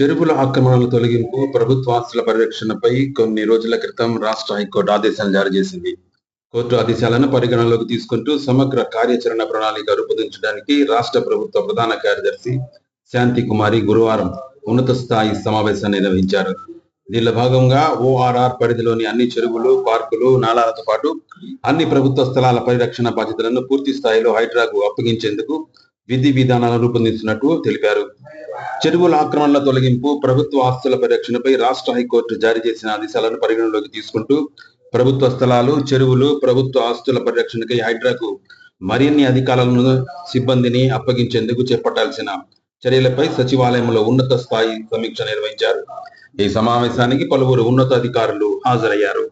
చెరువుల ఆక్రమణల తొలగింపు ప్రభుత్వ ఆస్తుల పరిరక్షణపై కొన్ని రోజుల క్రితం రాష్ట్ర హైకోర్టు ఆదేశాలు జారీ చేసింది. కోర్టు ఆదేశాలను పరిగణనలోకి తీసుకుంటూ సమగ్ర కార్యాచరణ ప్రణాళిక రూపొందించడానికి రాష్ట్ర ప్రభుత్వ ప్రధాన కార్యదర్శి శాంతి కుమారి గురువారం ఉన్నత స్థాయి సమావేశాన్ని నిర్వహించారు. దీనిలో భాగంగా ఓఆర్ఆర్ పరిధిలోని అన్ని చెరువులు పార్కులు నాలాలతో పాటు అన్ని ప్రభుత్వ స్థలాల పరిరక్షణ బాధ్యతలను పూర్తి స్థాయిలో హైడ్రాకు అప్పగించేందుకు విధి విధానాలను రూపొందిస్తున్నట్టు తెలిపారు. చెరువుల ఆక్రమణల తొలగింపు ప్రభుత్వ ఆస్తుల పరిరక్షణపై రాష్ట్ర హైకోర్టు జారీ చేసిన ఆదేశాలను పరిగణలోకి తీసుకుంటూ ప్రభుత్వ స్థలాలు చెరువులు ప్రభుత్వ ఆస్తుల పరిరక్షణకై హైడ్రాకు మరిన్ని అధికారులను సిబ్బందిని అప్పగించేందుకు చేపట్టాల్సిన చర్యలపై సచివాలయంలో ఉన్నత స్థాయి సమీక్ష నిర్వహించారు. ఈ సమావేశానికి పలువురు ఉన్నతాధికారులు హాజరయ్యారు.